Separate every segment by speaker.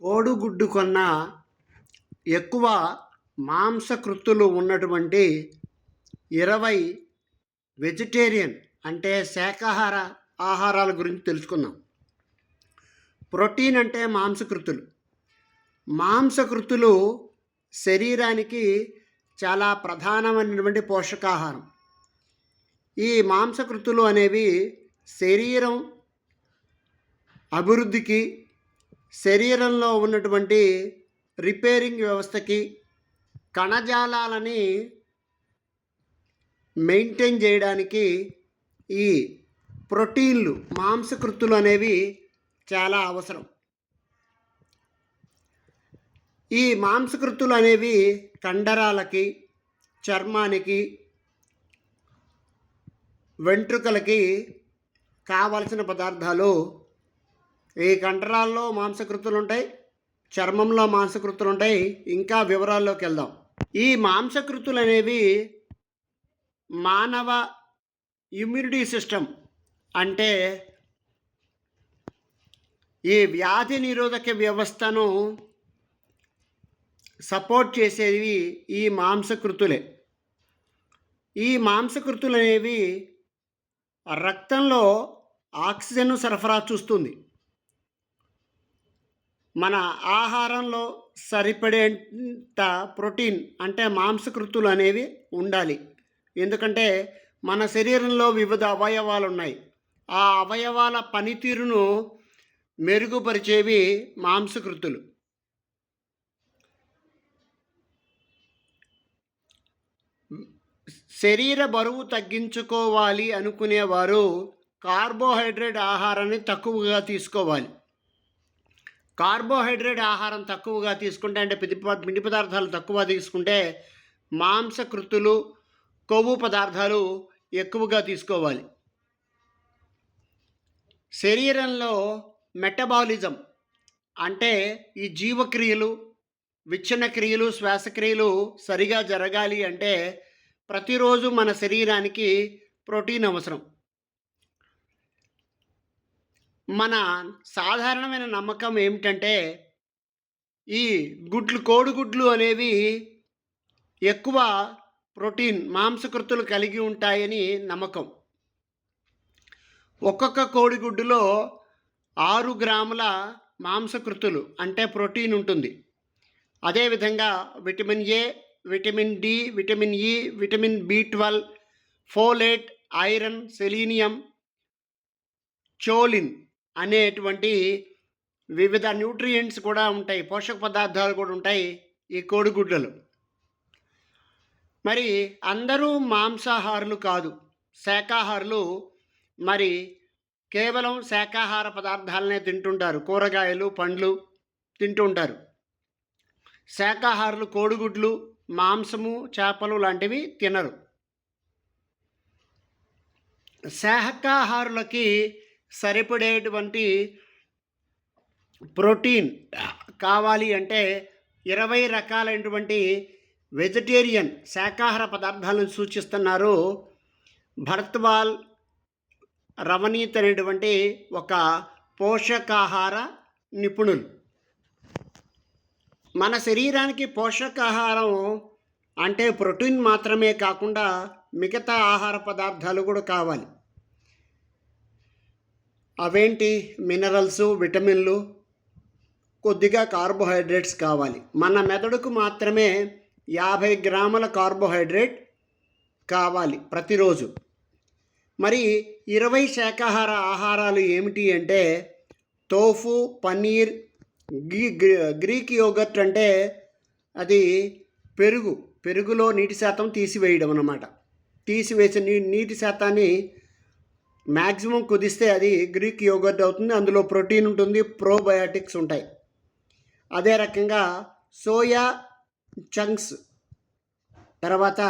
Speaker 1: కోడిగుడ్డు కన్నా ఎక్కువ మాంసకృత్తులు ఉన్నటువంటి ఇరవై వెజిటేరియన్ అంటే శాకాహార ఆహారాల గురించి తెలుసుకుందాం. ప్రోటీన్ అంటే మాంసకృతులు. మాంసకృతులు శరీరానికి చాలా ప్రధానమైనటువంటి పోషకాహారం. ఈ మాంసకృతులు అనేవి శరీరం అభివృద్ధికి శరీరంలో ఉన్నటువంటి రిపేరింగ్ వ్యవస్థకి కణజాలాలని మెయింటైన్ చేయడానికి ఈ ప్రోటీన్లు మాంసకృతులు అనేవి చాలా అవసరం. ఈ మాంసకృతులు అనేవి కండరాలకి చర్మానికి వెంట్రుకలకి కావలసిన పదార్థాలు ఈ కండరాల్లో మాంసకృతులు ఉంటాయి చర్మంలో మాంసకృతులు ఉంటాయి ఇంకా వివరాల్లోకి వెళ్దాం. ఈ మాంసకృతులు అనేవి మానవ ఇమ్యూనిటీ సిస్టమ్ అంటే ఈ వ్యాధి నిరోధక వ్యవస్థను సపోర్ట్ చేసేవి ఈ మాంసకృతులే. ఈ మాంసకృతులు అనేవి రక్తంలో ఆక్సిజన్ సరఫరా చూస్తుంది. మన ఆహారంలో సరిపడేంత ప్రోటీన్ అంటే మాంసకృతులు అనేవి ఉండాలి. ఎందుకంటే మన శరీరంలో వివిధ అవయవాలు ఉన్నాయి ఆ అవయవాల పనితీరును మెరుగుపరిచేవి మాంసకృతులు. శరీర బరువు తగ్గించుకోవాలి అనుకునేవారు కార్బోహైడ్రేట్ ఆహారాన్ని తక్కువగా తీసుకోవాలి. కార్బోహైడ్రేట్ ఆహారం తక్కువగా తీసుకుంటే అంటే పిది పిండి పదార్థాలు తక్కువ తీసుకుంటే మాంసకృతులు కొవ్వు పదార్థాలు ఎక్కువగా తీసుకోవాలి. శరీరంలో మెటబాలిజం అంటే ఈ జీవక్రియలు విచ్ఛిన్న క్రియలు శ్వాసక్రియలు సరిగా జరగాలి అంటే ప్రతిరోజు మన శరీరానికి ప్రోటీన్ అవసరం. మన సాధారణమైన నమ్మకం ఏమిటంటే ఈ గుడ్లు కోడిగుడ్లు అనేవి ఎక్కువ ప్రోటీన్ మాంసకృతులు కలిగి ఉంటాయని నమ్మకం. ఒక్కొక్క కోడిగుడ్డులో ఆరు గ్రాముల మాంసకృతులు అంటే ప్రోటీన్ ఉంటుంది. అదేవిధంగా vitamin A vitamin D vitamin E vitamin B twelve folate iron selenium choline అనేటువంటి వివిధ న్యూట్రియంట్స్ కూడా ఉంటాయి పోషక పదార్థాలు కూడా ఉంటాయి ఈ కోడిగుడ్లలో. మరి అందరూ మాంసాహారులు కాదు శాకాహారులు మరి కేవలం శాకాహార పదార్థాలనే తింటుంటారు కూరగాయలు పండ్లు తింటుంటారు. శాకాహారులు కోడిగుడ్లు మాంసము చేపలు లాంటివి తినరు. శాకాహారులకి సరిపడేటువంటి ప్రోటీన్ కావాలి అంటే ఇరవై రకాలైనటువంటి వెజిటేరియన్ శాకాహార పదార్థాలను సూచిస్తున్నారు. భరత్వాల్ రవనీత్ అనేటువంటి ఒక పోషకాహార నిపుణులు. మన శరీరానికి పోషకాహారం అంటే ప్రోటీన్ మాత్రమే కాకుండా మిగతా ఆహార పదార్థాలు కూడా కావాలి. అవేంటి? మినరల్స్ విటమిన్లు కొద్దిగా కార్బోహైడ్రేట్స్ కావాలి. మన మెదడుకు మాత్రమే యాభై గ్రాముల కార్బోహైడ్రేట్ కావాలి ప్రతిరోజు. మరి ఇరవై శాకాహార ఆహారాలు ఏమిటి అంటే తోఫు పన్నీర్ గ్రీ గ్రీ- గ్రీక్ యోగర్ట్ అంటే అది పెరుగు. పెరుగులో నీటి శాతం తీసివేయడం అన్నమాట. తీసివేసిన నీ నీటి శాతాన్ని మ్యాక్సిమం కుదిస్తే అది గ్రీక్ యోగర్ట్ అవుతుంది అందులో ప్రోటీన్ ఉంటుంది ప్రోబయాటిక్స్ ఉంటాయి. అదే రకంగా సోయా చంక్స్ తర్వాత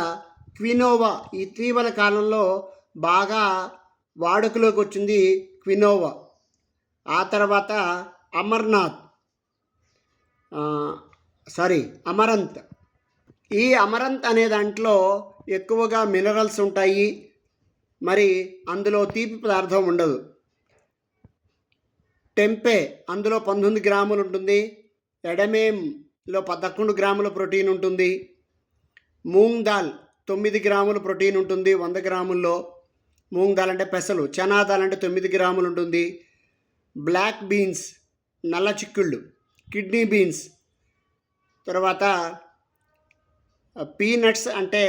Speaker 1: క్వినోవా ఇటీవల కాలంలో బాగా వాడుకలోకి వచ్చింది క్వినోవా ఆ తర్వాత అమర్నాథ్. సారీ అమరంత్. ఈ అమరంత్ అనే దాంట్లో ఎక్కువగా మినరల్స్ ఉంటాయి. మరి అందులో తీపి పదార్థం ఉండదు. టెంపే అందులో పంతొమ్మిది గ్రాములు ఉంటుంది. ఎడమేంలో పదకొండు గ్రాముల ప్రోటీన్ ఉంటుంది. మూంగ్ దాల్ తొమ్మిది గ్రాముల ప్రోటీన్ ఉంటుంది వంద గ్రాముల్లో. మూంగ్ దాల్ అంటే పెసలు చనా దాల్ అంటే తొమ్మిది గ్రాములు ఉంటుంది. బ్లాక్ బీన్స్ నల్ల చిక్కుళ్ళు కిడ్నీ బీన్స్. తర్వాత పీనట్స్ అంటే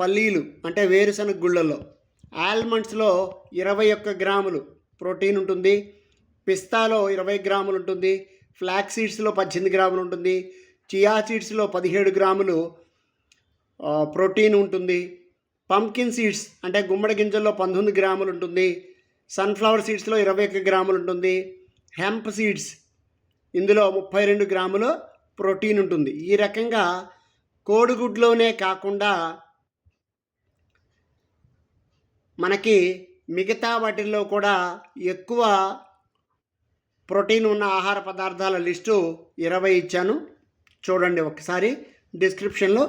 Speaker 1: పల్లీలు అంటే వేరుశనగ గుళ్ళల్లో. ఆల్మండ్స్లో ఇరవై ఒక్క గ్రాములు ప్రోటీన్ ఉంటుంది. పిస్తాలో ఇరవై గ్రాములు ఉంటుంది. ఫ్లాక్ సీడ్స్లో పద్దెనిమిది గ్రాములు ఉంటుంది. చియా సీడ్స్లో పదిహేడు గ్రాములు ప్రోటీన్ ఉంటుంది. పంకిన్ సీడ్స్ అంటే గుమ్మడి గింజల్లో పంతొమ్మిది గ్రాములు ఉంటుంది. సన్ఫ్లవర్ సీడ్స్లో ఇరవై ఒక్క గ్రాములు ఉంటుంది. హెంప్ సీడ్స్ ఇందులో ముప్పై రెండు గ్రాములు ప్రోటీన్ ఉంటుంది. ఈ రకంగా కోడిగుడ్లోనే కాకుండా మనకి మిగతా వాటిల్లో కూడా ఎక్కువ ప్రోటీన్ ఉన్న ఆహార పదార్థాల లిస్టు ఇరవై ఇచ్చాను. చూడండి ఒకసారి డిస్క్రిప్షన్లో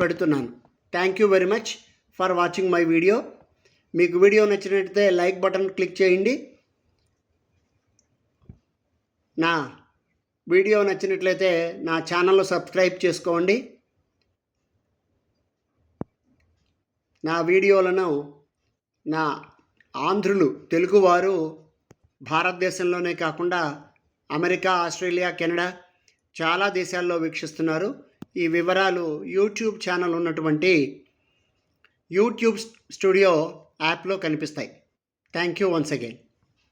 Speaker 1: పెడుతున్నాను. Thank you very much for watching my video మీకు వీడియో నచ్చినట్లయితే లైక్ బటన్ క్లిక్ చేయండి. నా వీడియో నచ్చినట్లయితే నా ఛానల్లో సబ్స్క్రైబ్ చేసుకోండి. నా వీడియోలను నా ఆంధ్రులు తెలుగువారు భారతదేశంలోనే కాకుండా అమెరికా ఆస్ట్రేలియా కెనడా చాలా దేశాల్లో వీక్షిస్తున్నారు. ఈ వివరాలు యూట్యూబ్ ఛానల్ ఉన్నటువంటి యూట్యూబ్ స్టూడియో యాప్లో కనిపిస్తాయి. Thank you once again.